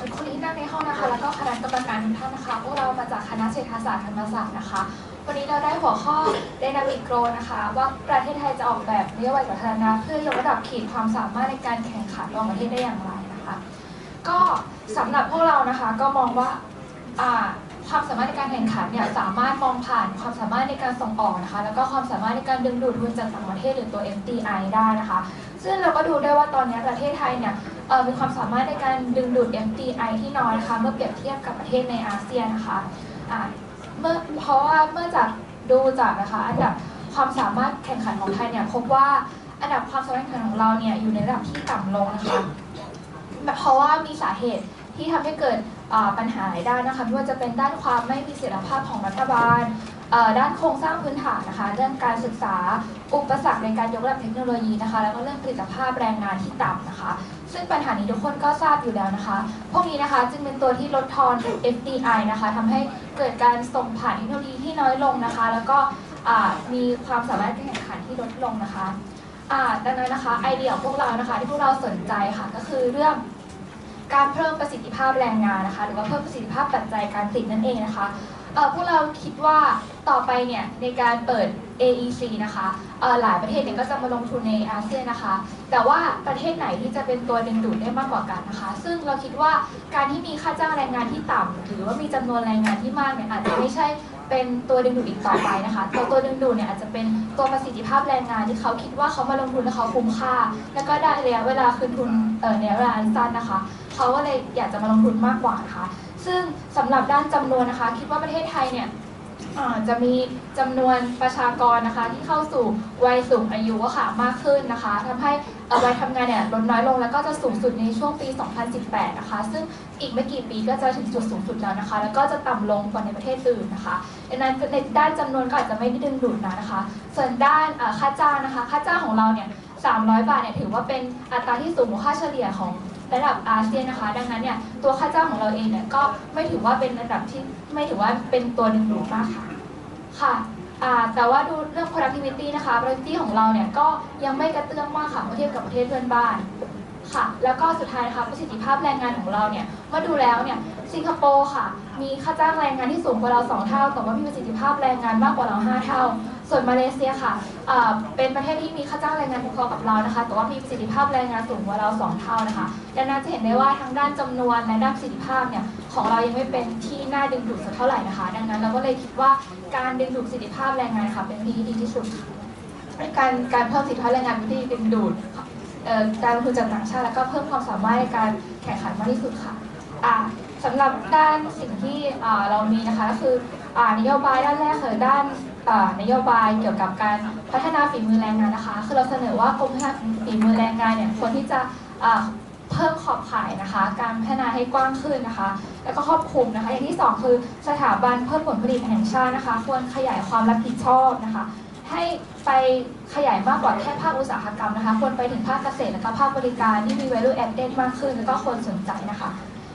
ทุกคนที่นั่งในห้องนะคะ แล้วก็คณะกรรมการทุกท่านนะคะพวกเรามาจากคณะเศรษฐศาสตร์ธรรมศาสตร์นะคะ วันนี้เราได้หัวข้อ Dynamic Growth นะคะ ว่าประเทศไทยจะออกแบบนโยบายสาธารณะเพื่อยกระดับขีดความสามารถในการแข่งขันระหว่างประเทศได้อย่างไรนะคะ ก็สำหรับพวกเรานะคะก็มองว่าความสามารถในการแข่งขันเนี่ยสามารถมองผ่านความสามารถในการส่งออกนะคะ แล้วก็ความสามารถในการดึงดูดทุนจากต่างประเทศหรือตัว FDI ได้นะคะ ซึ่งเราก็ดูได้ว่าตอนนี้ประเทศไทยเนี่ย มีความสามารถในการดึงดูด FDI ที่น้อยนะคะเมื่อเปรียบเทียบกับประเทศในอาเซียนนะคะเมื่อเพราะว่าเมื่อจากดูจากนะคะอันดับความสามารถแข่งขันของไทยเนี่ยพบว่าอันดับความสามารถแข่งขันของเราเนี่ยอยู่ในระดับที่ต่ำลงนะคะเพราะว่ามีสาเหตุที่ทำให้เกิดปัญหาหลายด้านนะคะไม่ว่าจะเป็นด้านความไม่มีเสถียรภาพของรัฐบาลด้านโครงสร้างพื้นฐานนะคะเรื่องการศึกษาอุปสรรคในการยกระดับเทคโนโลยีนะคะ แล้วก็เรื่องผลิตภาพแรงงานที่ต่ำนะคะ ซึ่งปัญหานี้ทุกคนก็ทราบอยู่แล้วนะคะ พวกนี้นะคะจึงเป็นตัวที่ลดทอน FDI นะคะทำให้เกิดการส่งผ่านเทคโนโลยีที่น้อยลงนะคะ แล้วก็มีความสามารถในการแข่งขันที่ลดลงนะคะดังนั้นนะคะไอเดียของพวกเรานะคะที่พวกเราสนใจค่ะก็คือเรื่องการเพิ่มประสิทธิภาพแรงงานนะคะ หรือว่าเพิ่มประสิทธิภาพปัจจัยการผลิตนั่นเองนะคะพวกเราคิดว่าต่อไปเนี่ยในการเปิด AEC นะคะหลายประเทศเนี่ยก็จะมาลงทุนในอาเซียนนะคะ แต่ว่าประเทศไหนที่จะเป็นตัวดึงดูดได้มากกว่ากันนะคะ ซึ่งเราคิดว่าการที่มีค่าจ้างแรงงานที่ต่ำหรือว่ามีจำนวนแรงงานที่มากเนี่ยอาจจะไม่ใช่เป็นตัวดึงดูดอีกต่อไปนะคะตัวตัวดึงดูดเนี่ยอาจจะเป็นตัวประสิทธิภาพแรงงานที่เขาคิดว่าเขามาลงทุนแล้วเขาคุ้มค่า แล้วก็ได้ระยะเวลาคืนทุนเอ่อในระยเวลาสั้นนะคะเขาก็เลยอยากจะมาลงทุนมากกว่านะคะซึ่งสำหรับด้านจำนวนนะคะ คิดว่าประเทศไทยเนี่ย จะมีจำนวนประชากรนะคะ ที่เข้าสู่วัยสูงอายุค่ะมากขึ้นนะคะทำให้วัยทำงานเนี่ยลดน้อยลงแล้วก็จะสูงสุดในช่วงปี 2018 นะคะ ซึ่งอีกไม่กี่ปีก็จะถึงจุดสูงสุดแล้วนะคะ แล้วก็จะต่ำลงกว่าในประเทศอื่นนะคะดังนั้นในด้านจำนวนก็อาจจะไม่ได้ดึงดูดนะนะคะ ส่วนด้านค่าจ้างนะคะ ค่าจ้างของเราเนี่ย300 บาทเนี่ยถือว่าเป็นอัตราที่สูงกว่าค่าเฉลี่ยของ ระดับอาเซียนนะคะ ดังนั้นเนี่ยตัวค่าจ้างของเราเองเนี่ยก็ไม่ถือว่าเป็นระดับที่ไม่ถือว่าเป็นตัวดึงดูมากค่ะค่ะแต่ว่าดูเรื่อง productivity นะคะ productivity ของเราเนี่ยก็ยังไม่กระเตื้องมากค่ะเมื่อเทียบกับประเทศเพื่อนบ้านค่ะ แล้วก็สุดท้ายนะคะประสิทธิภาพแรงงานของเราเนี่ยเมื่อดูแล้วเนี่ยสิงคโปร์ค่ะ มีค่าจ้างแรงงานที่สูงกว่าเรา 2 เท่า แต่ว่ามีประสิทธิภาพแรงงานมากกว่าเรา 5 เท่าส่วนมาเลเซียค่ะเป็นประเทศที่มีค่าจ้างแรงงานพอๆกับเรานะคะ แต่ว่ามีประสิทธิภาพแรงงานสูงกว่าเรา 2 เท่านะคะดังนั้นจะเห็นได้ว่าทั้งด้านจำนวนและด้านประสิทธิภาพเนี่ยของเรายังไม่เป็นที่น่าดึงดูดสักเท่าไหร่นะคะ ดังนั้นเราก็เลยคิดว่าการดึงดูดประสิทธิภาพแรงงานค่ะ เป็นวิธีที่ดีที่สุด การการเพิ่มประสิทธิภาพแรงงานเป็นวิธีดึงดูดการลงทุนจากต่างชาติแล้วก็เพิ่มความสามารถในการแข่งขันมากที่สุดค่ะอ่าสำหรับด้านสิ่งที่เรามีนะคะก็คืออนโยบายด้านแรกคือด้าน นโยบายเกี่ยวกับการพัฒนาฝีมือแรงงานนะคะ คือเราเสนอว่ากรมพัฒนาฝีมือแรงงานเนี่ยควรที่จะเพิ่มขอบข่ายนะคะ การพัฒนาให้กว้างขึ้นนะคะ แล้วก็ครอบคลุมนะคะ อย่างที่สองคือสถาบันเพิ่มผลผลิตแห่งชาตินะคะ ควรขยายความรับผิดชอบนะคะ ให้ไปขยายมากกว่าแค่ภาคอุตสาหกรรมนะคะ ควรไปถึงภาคเกษตรและก็ภาคบริการที่มี value added มากขึ้น แล้วก็คนสนใจนะคะ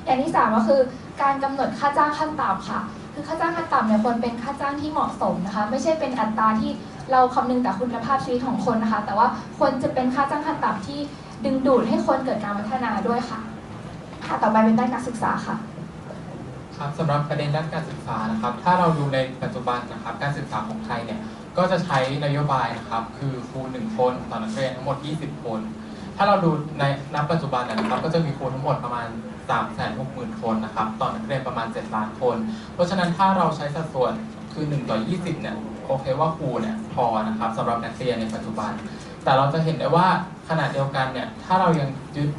อย่างที่สามก็คือการกำหนดค่าจ้างขั้นต่ำค่ะ คือค่าจ้างขั้นต่ำเนี่ยควรเป็นค่าจ้างที่เหมาะสมนะคะ ไม่ใช่เป็นอัตราที่เราคำนึงแต่คุณภาพชีวิตของคนนะคะ แต่ว่าควรจะเป็นค่าจ้างขั้นต่ำที่ดึงดูดให้คนเกิดการพัฒนาด้วยค่ะค่ะต่อไปเป็นด้านการศึกษาค่ะครับสำหรับประเด็นด้านการศึกษานะครับ ถ้าเราดูในปัจจุบันนะครับ การศึกษาของไทยเนี่ยก็จะใช้นโยบายนะครับ คือครูหนึ่งคนต่อนักเรียนทั้งหมด 20 คน ถ้าเราดูในณปัจจุบันนะครับ ก็จะมีครูทั้งหมดประมาณ 3 6 0 0 0 0 คนนะครับต่อนักเรียนประมาณ 7 ล้านคน เพราะฉะนั้นถ้าเราใช้สัดส่วนคือ 1 ต่อ 20 เนี่ยโอเคว่าครูเนี่ยพอนะครับสำหรับนักเรียนในปัจจุบัน แต่เราจะเห็นได้ว่าขนาดเดียวกันเนี่ยถ้าเรายังยึด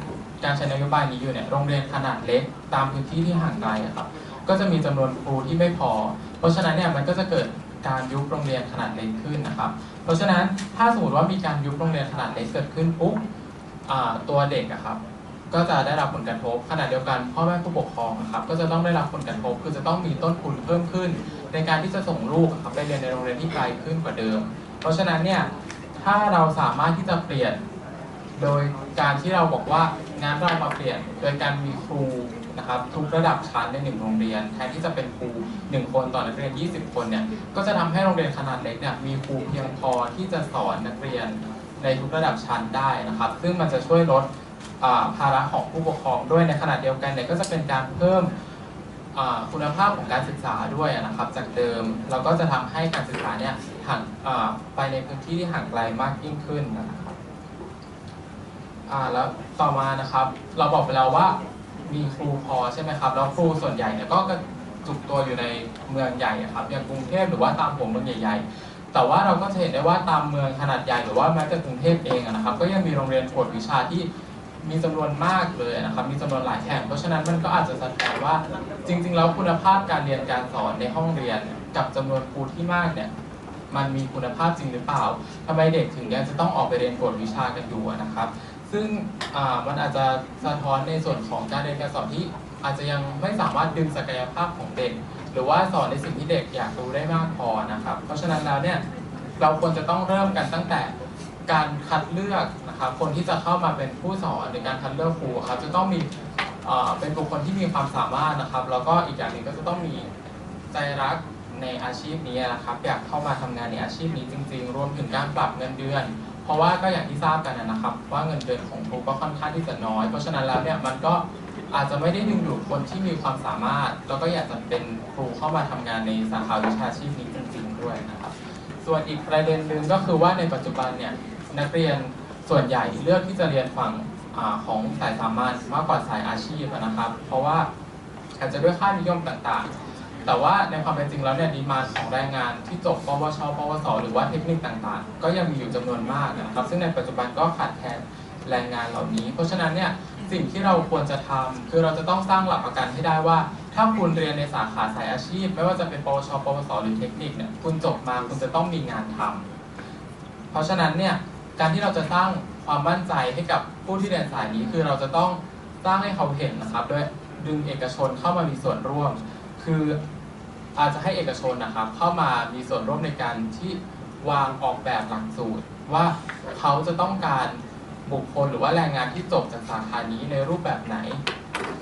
การใช้นโยบายนี้อยู่เนี่ยโรงเรียนขนาดเล็กตามพื้นที่ที่ห่างไกลอะครับก็จะมีจำนวนครูที่ไม่พอ เพราะฉะนั้นเนี่ยมันก็จะเกิดการยุบโรงเรียนขนาดเล็กขึ้นนะครับ เพราะฉะนั้นถ้าสมมติว่ามีการยุบโรงเรียนขนาดเล็กเกิดขึ้นปุ๊บตัวเด็กอะครับ ก็จะได้รับผลกระทบขณะเดียวกันพ่อแม่ผู้ปกครองนะครับก็จะต้องได้รับผลกระทบคือจะต้องมีต้นทุนเพิ่มขึ้น ในการที่จะส่งลูกครับไปเรียนในโรงเรียนที่ไกลขึ้นกว่าเดิม เพราะฉะนั้นเนี่ยถ้าเราสามารถที่จะเปลี่ยน โดยการที่เราบอกว่างานเรามาเปลี่ยน โดยการมีครูนะครับทุกระดับชั้นในหนึ่งโรงเรียน แทนที่จะเป็นครูหนึ่งคนต่อนักเรียน 20 คนเนี่ยก็จะทำให้โรงเรียนขนาดเล็กเนี่ยมีครูเพียงพอที่จะสอนนักเรียนในทุกระดับชั้นได้นะครับ ซึ่งมันจะช่วยลด ภาระของผู้ปกครองด้วยในขณะเดียวกันเนี่ยก็จะเป็นการเพิ่มคุณภาพของการศึกษาด้วยนะครับ จากเดิมเราก็จะทำให้การศึกษาเนี่ยห่างไปในพื้นที่ที่ห่างไกลมากยิ่งขึ้นนะครับแล้วต่อมานะครับ เราบอกไปแล้วว่ามีครูพอใช่ไหมครับแล้วครูส่วนใหญ่เนี่ยก็กระจุกตัวอยู่ในเมืองใหญ่ครับอย่างกรุงเทพหรือว่าตามหัวเมืองใหญ่ ๆ แต่ว่าเราก็จะเห็นได้ว่าตามเมืองขนาดใหญ่หรือว่าแม้แต่กรุงเทพเองนะครับ ก็ยังมีโรงเรียนกวดวิชาที่ มีจำนวนมากเลยนะครับ มีจำนวนหลายแห่ง เพราะฉะนั้นมันก็อาจจะสะท้อนว่าจริง ๆ แล้วคุณภาพการเรียนการสอนในห้องเรียนกับจำนวนครูที่มากเนี่ยมันมีคุณภาพจริงหรือเปล่าทำไมเด็กถึงยังจะต้องออกไปเรียนกวดวิชากันอยู่นะครับ ซึ่งมันอาจจะสะท้อนในส่วนของการเรียนการสอนที่อาจจะยังไม่สามารถดึงศักยภาพของเด็ก หรือว่าสอนในสิ่งที่เด็กอยากรู้ได้มากพอนะครับ เพราะฉะนั้นแล้วเนี่ยเราควรจะต้องเริ่มกันตั้งแต่ การคัดเลือกนะครับคนที่จะเข้ามาเป็นผู้สอนหรือการคัดเลือกครูครับจะต้องมีเป็นบุคคลที่มีความสามารถนะครับ แล้วก็อีกอย่างหนึ่งก็จะต้องมีใจรักในอาชีพนี้นะครับ อยากเข้ามาทำงานในอาชีพนี้จริง ๆ รวมถึงการปรับเงินเดือน เพราะว่าก็อย่างที่ทราบกันนะครับ ว่าเงินเดือนของครูก็ค่อนข้างที่จะน้อย เพราะฉะนั้นแล้วเนี่ยมันก็อาจจะไม่ได้ดึงดูดคนที่มีความสามารถ แล้วก็อยากจะเป็นครูเข้ามาทำงานในสาขาวิชาชีพนี้จริง ๆ ด้วยนะครับ ส่วนอีกประเด็นหนึ่งก็คือว่าในปัจจุบันเนี่ย นักเรียนส่วนใหญ่เลือกที่จะเรียนฝั่งอของสายสามัญมากกว่าสายอาชีพนะครับ เพราะว่าอาจจะด้วยค่านิยมต่างๆ แต่ว่าในความเป็นจริงแล้วเนี่ยดีมาของแรงงานที่จบปวช ปวส หรือว่าเทคนิคต่างๆ ก็ยังมีอยู่จำนวนมากนะครับ ซึ่งในปัจจุบันก็ขาดแคลนแรงงานเหล่านี้ เพราะฉะนั้นเนี่ยสิ่งที่เราควรจะทำคือเราจะต้องสร้างหลักประกันให้ได้ว่า ถ้าคุณเรียนในสาขาสายอาชีพ ไม่ว่าจะเป็นปวช ปวส หรือเทคนิคเนี่ยคุณจบมาคุณจะต้องมีงานทำเพราะฉะนั้นเนี่ย การที่เราจะสร้างความมั่นใจให้กับผู้ที่เรียนสายนี้ คือเราจะต้องสร้างให้เขาเห็นนะครับด้วยดึงเอกชนเข้ามามีส่วนร่วม คืออาจจะให้เอกชนนะครับ เข้ามามีส่วนร่วมในการที่วางออกแบบหลักสูตร ว่าเขาจะต้องการบุคคลหรือว่าแรงงานที่จบจากสาขานี้ในรูปแบบไหน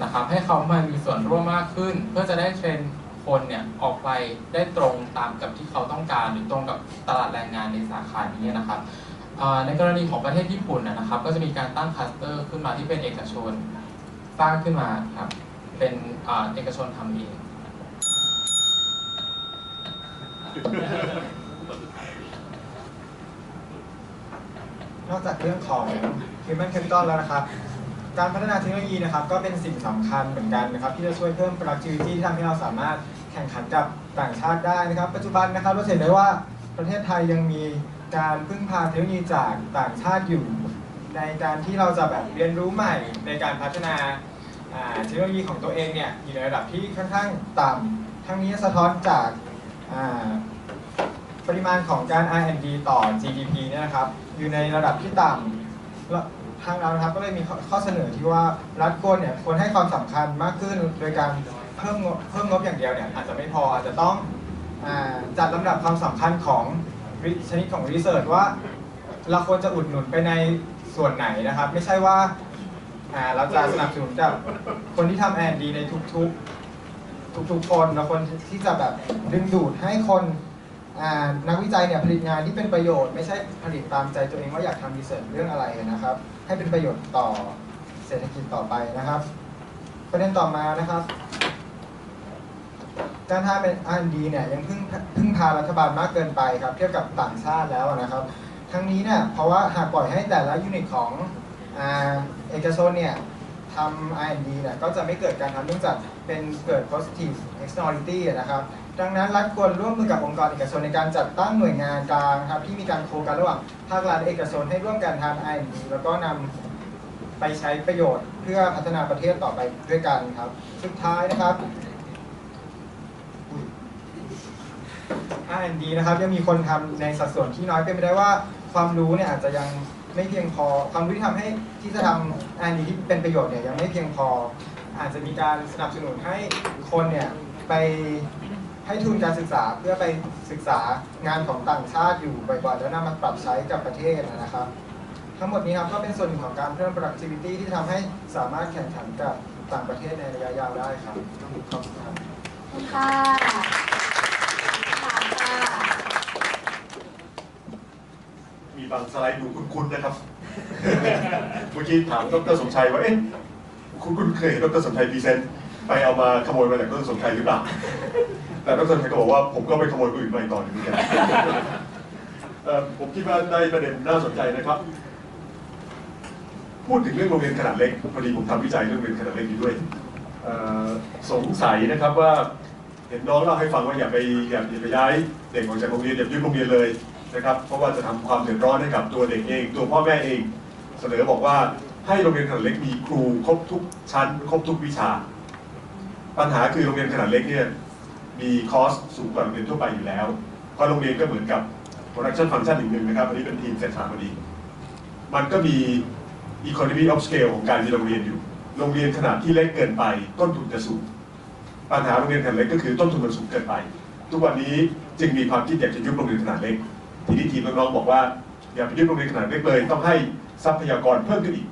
นะครับ ให้เขามามีส่วนร่วมมากขึ้น เพื่อจะได้เทรนคนเนี่ยออกไปได้ตรงตามกับที่เขาต้องการ หรือตรงกับตลาดแรงงานในสาขานี้นะครับ ในกรณีของประเทศญี่ปุ่นนะครับ ก็จะมีการตั้งคลัสเตอร์ขึ้นมาที่เป็นเอกชนสร้างขึ้นมาครับเป็นอเอกชนทำเองนอกจากเรื่องของ Human Capital แล้วนะครับ การพัฒนาเทคโนโลยีนะครับ ก็เป็นสิ่งสำคัญเหมือนกันนะครับ ที่จะช่วยเพิ่ม productivity ที่ทำให้เราสามารถแข่งขันกับต่างชาติได้นะครับ ปัจจุบันนะครับเราเห็นได้ว่าประเทศไทยยังมี การพึ่งพาเทคโนโลยีจากต่างชาติอยู่ ในการที่เราจะแบบเรียนรู้ใหม่ในการพัฒนาเทคโนโลยีของตัวเองเนี่ยอยู่ในระดับที่ค่อนข้างต่ำทั้งนี้สะท้อนจากาปริมาณของการ R&D ต่อ GDP เนี่ยนะครับอยู่ในระดับที่ต่ำทางเรานะครับก็เลยมีข้อขอเสนอที่ว่ารัฐควรเนี่ยควรให้ความสำคัญมากขึ้นโดยการเพิ่มเพิ่มงบอย่างเดียวเนี่ยอาจจะไม่พออาจจะต้องอจัดลำดับความสำคัญของ ชนิดของรีเสิร์ชว่า เราควรจะอุดหนุนไปในส่วนไหนนะครับ ไม่ใช่ว่าเราจะสนับสนุนแต่คนที่ทำ R&D ในทุกๆ ทุกๆคนและคนที่จะแบบดึงดูดให้คนนักวิจัยเนี่ยผลิตงานที่เป็นประโยชน์ไม่ใช่ผลิตตามใจตัวเองว่าอยากทำรีเสิร์ชเรื่องอะไรนะครับ ให้เป็นประโยชน์ต่อเศรษฐกิจต่อไปนะครับ ประเด็นต่อมานะครับ การทำเป็น R&D เนี่ยยังพึ่งพึ่งพารัฐบาลมากเกินไปครับ เทียบกับต่างชาติแล้วนะครับ ทั้งนี้เนี่ยเพราะว่าหากปล่อยให้แต่ละยูนิตของอเอกชนเนี่ยทำ R&D เนี่ยก็จะไม่เกิดการทำเนื่องจากเป็นเกิด positive externality นะครับ ดังนั้นรัฐควรร่วมมือกับองค์กรเอกชนในการจัดตั้งหน่วยงานกลางครับที่มีการโคกันระหว่างภาครัฐเอกชนให้ร่วมกันทำ R&D แล้วก็นำไปใช้ประโยชน์เพื่อพัฒนาประเทศต่อไปด้วยกันครับ สุดท้ายนะครับ R&D นะครับยังมีคนทำในสัดส่วนที่น้อยเป็นไปได้ว่า ความรู้เนี่ยอาจจะยังไม่เพียงพอ ความรู้ที่ทำให้ที่จะทำ R&D ที่เป็นประโยชน์เนี่ยยังไม่เพียงพอ อาจจะมีการสนับสนุนให้คนเนี่ยไปให้ทุนการศึกษาเพื่อไปศึกษางานของต่างชาติอยู่บ่อยๆแล้วนำมาปรับใช้กับประเทศนะครับ ทั้งหมดนี้ครับก็เป็นส่วนหนึ่งของการเพิ่ม productivity ที่ทำให้สามารถแข่งขันกับต่างประเทศในระยะยาวได้ครับขอบคุณครับ ขอบคุณค่ะถามค่ะ มี บางสไลด์ดูคุ้นๆนะครับ เมื่อกี้ถามดรสมชัยว่าเอ๊ะคุณคุณเคยเห็นดรสมชัยพรีเซนต์ไปเอามาขโมยมาจากดรสมชัยหรือเปล่า แต่ดรสมชัยก็บอกว่าผมก็ไปขโมยคนอื่นมาอีกต่อหนึ่งเหมือนกันผมคิดว่าได้ประเด็นน่าสนใจนะครับ พูดถึงเรื่องโรงเรียนขนาดเล็กพอดีผมทำวิจัยเรื่องโรงเรียนขนาดเล็กอยู่ด้วยสงสัยนะครับว่าเห็นน้องเล่าให้ฟังว่าอย่าไปอย่าอย่าไปย้ายเด็กออกจากโรงเรียนอย่ายึดโรงเรียนเลย นะครับ เพราะว่าจะทำความเดือดร้อนให้กับตัวเด็กเอง ตัวพ่อแม่เอง เสนอบอกว่าให้โรงเรียนขนาดเล็กมีครูครบทุกชั้น ครบทุกวิชา ปัญหาคือโรงเรียนขนาดเล็กเนี่ยมีคอสสูงกว่าโรงเรียนทั่วไปอยู่แล้ว เพราะโรงเรียนก็เหมือนกับ production function อีกหนึ่งนะครับอันนี้เป็นทีมเศรษฐาพอดี มันก็มี economy of scale ของการมีโรงเรียนอยู่ โรงเรียนขนาดที่เล็กเกินไป ต้นทุนจะสูง ปัญหาโรงเรียนขนาดเล็กก็คือต้นทุนมันสูงเกินไป ทุกวันนี้จึงมีความคิดอยากจะยุบโรงเรียนขนาดเล็ก ทีนี้ทีมน้องบอกว่าอย่าไปยุบโรงเรียนขนาดเล็กเลย ต้องให้ทรัพยากรเพิ่มขึ้นอีก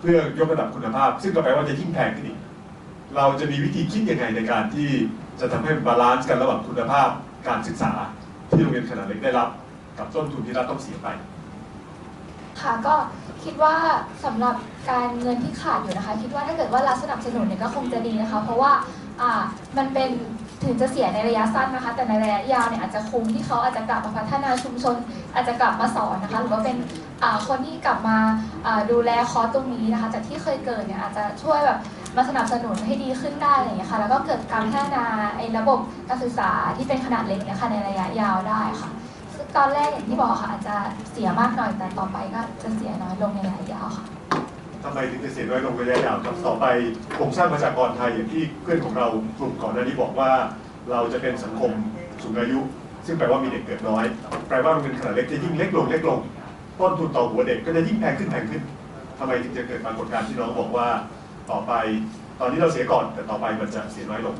เพื่อยกระดับคุณภาพ ซึ่งก็แปลว่าจะยิ่งแพงขึ้นอีก เราจะมีวิธีคิดยังไงในการที่จะทำให้บาลานซ์กันระหว่างคุณภาพการศึกษา ที่โรงเรียนขนาดเล็กได้รับ กับต้นทุนที่รัฐต้องเสียไป ค่ะก็คิดว่าสำหรับการเงินที่ขาดอยู่นะคะ คิดว่าถ้าเกิดว่ารัฐสนับสนุนเนี่ยก็คงจะดีนะคะ เพราะว่ามันเป็น ถึงจะเสียในระยะสั้นนะคะ แต่ในระยะยาวเนี่ยอาจจะคุ้มที่เขาอาจจะกลับมาพัฒนาชุมชน อาจจะกลับมาสอนนะคะ หรือว่าเป็นคนที่กลับมาดูแลคอร์สตรงนี้นะคะจากที่เคยเกิดเนี่ยอาจจะช่วยแบบมาสนับสนุนให้ดีขึ้นได้อะไรอย่างเงี้ยค่ะ แล้วก็เกิดการพัฒนาไอ้ระบบการศึกษาที่เป็นขนาดเล็กเนี่ยค่ะในระยะยาวได้ค่ะซึ่งตอนแรกอย่างที่บอกค่ะอาจจะเสียมากหน่อยแต่ต่อไปก็จะเสียน้อยลงในระยะยาวค่ะ ทำไมถึงจะเสียน้อยลงระยะยาวครับต่อไปโครงสร้างประชากรไทยอย่างที่เพื่อนของเรากลุ่มก่อนหน้านี้บอกว่า เราจะเป็นสังคมสูงอายุ ซึ่งแปลว่ามีเด็กเกิดน้อย แปลว่าโรงเรียนขนาดเล็กจะยิ่งเล็กลงเล็กลงต้นทุนต่อหัวเด็กก็จะยิ่งแพงขึ้นแพงขึ้นทำไมถึงจะเกิดปรากฏการณ์ที่น้องบอกว่าต่อไปตอนนี้เราเสียก่อนแต่ต่อไปมันจะเสียน้อยลง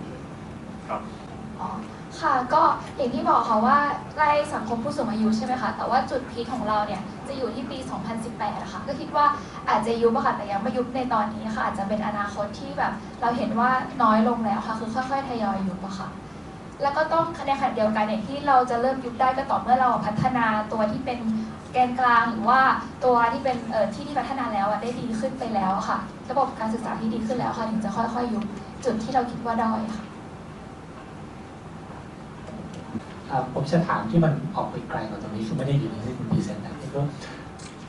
ครับ ค่ะก็อย่างที่บอกค่ะว่าในสังคมผู้สูงอายุใช่ไหมคะแต่ว่าจุดพีคของเราเนี่ยจะอยู่ที่ปี 2018นะคะก็คิดว่าอาจจะยุบค่ะแต่ยังไม่ยุบในตอนนี้ค่ะอาจจะเป็นอนาคตที่แบบเราเห็นว่าน้อยลงแล้วค่ะคือค่อยๆทยอยยุบอะค่ะแล้วก็ต้องในขณะเดียวกันเนี่ยที่เราจะเริ่มยุบได้ก็ต่อเมื่อเราพัฒนาตัวที่เป็นแกนกลางหรือว่าตัวที่เป็นเอ่อที่ที่พัฒนาแล้วอะได้ดีขึ้นไปแล้วค่ะ ระบบการศึกษาที่ดีขึ้นแล้วค่ะถึงจะค่อยๆยุบจุดที่เราคิดว่าด้อยค่ะ เอ่อ ผมจะถามที่มันออกไปไกลกว่าตรงนี้คือไม่ได้อยู่ในที่คุณพรีเซนต์นะที่ก็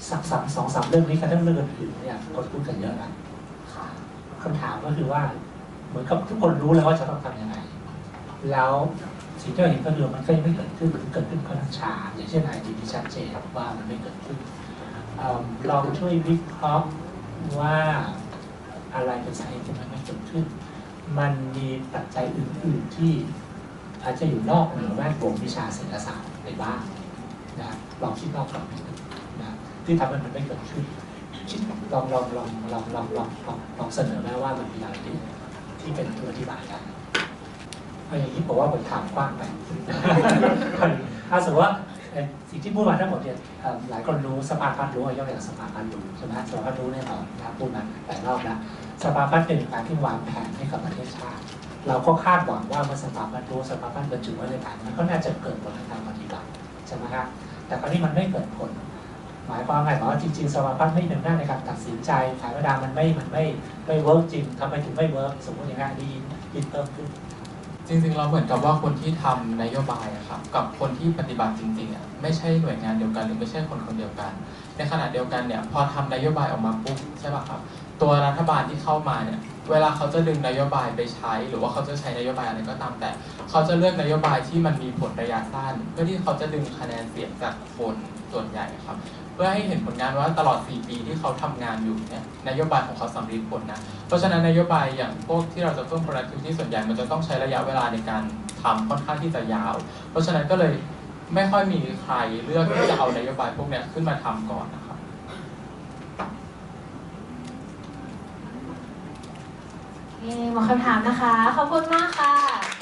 สักสามสองสามเรื่องนี้กับเรื่องเรื่องอื่นๆเนี่ยคนพูดกันเยอะนะค่ะคำถามก็คือว่า เหมือนกับทุกคนรู้แล้วว่าจะต้องทำยังไง แล้วสิ่งที่เราเห็นก็คือมันก็ยังไม่เกิดขึ้นหรือเกิดขึ้นค่อนข้างช้าอย่างเช่นไอทีที่ชัดเจนว่ามันไม่เกิดขึ้นเอิ่มลองช่วยวิเคราะห์ว่าอะไรเป็นสาเหตุที่มันไม่เกิดขึ้น มันมีปัจจัยอื่น ๆที่ อาจจะอยู่นอกเหนือแวดวงวิชาเศรษฐศาสตร์ไปบ้างนะลองคิดนอกกรอบนิดนึงนะที่ทำให้มันไม่เกิดขึ้นคิดลองลองลองลองลองลองลองลองเสนอแม้ว่ามันมีอะไรที่ที่เป็นตัวอธิบายได้เอาอย่างนี้บอกว่าผมถามกว้างไปถ้าสมมติว่าสิ่งที่พูดมาทั้งหมดเนี่ยหลายคนรู้สภาพัฒน์รู้ยกตัวอย่างสภาพัฒน์รู้ใช่ไหมสภาพัฒน์รู้แน่นอนนะพูดมาหลายรอบแล้วสภาพัฒน์เป็นการที่วางแผนให้กับประเทศชาติ เราก็คาดหวังว่าเมื่อสถาบันรู้สถาบันบรรจุไว้ในแผนมันก็น่าจะเกิดผลทางการปฏิบัติใช่ไหมครับแต่คราวนี้มันไม่เกิดผล หมายความไงหมายว่าจริงๆสถาบันไม่เป็นหน้าจในการตัดสินใจแผนเวลามันไม่มันไม่ไม่เวิร์กจริงทำไมถึงไม่เวิร์กสมมติอย่างนี้ดียินเพิ่มขึ้นจริงๆเราเหมือนกับว่าคนที่ทำนโยบายอะครับกับคนที่ปฏิบัติจริงๆอะไม่ใช่หน่วยงานเดียวกัน หรือไม่ใช่คนคนเดียวกัน ในขณะเดียวกันเนี่ยพอทำนโยบายออกมาปุ๊บใช่ป่ะครับ ตัวรัฐบาลที่เข้ามาเนี่ยเวลาเขาจะดึงนโยบายไปใช้ หรือว่าเขาจะใช้นโยบายอะไรก็ตามแต่ เขาจะเลือกนโยบายที่มันมีผลระยะสั้น เพื่อที่เขาจะดึงคะแนนเสียงจากคนส่วนใหญ่ครับ เพื่อให้เห็นผลงานว่าตลอด 4 ปีที่เขาทำงานอยู่เนี่ยนโยบายของเขาสำเร็จผลนะเพราะฉะนั้นนโยบายอย่างพวกที่เราจะเพิ่ม productivity ส่วนใหญ่มันจะต้องใช้ระยะเวลาในการทำค่อนข้างที่จะยาว เพราะฉะนั้นก็เลยไม่ค่อยมีใครเลือกที่จะเอานโยบายพวกเนี้ยขึ้นมาทำก่อนนะครับ เย้หมดคำถามนะคะ ขอบคุณมากค่ะ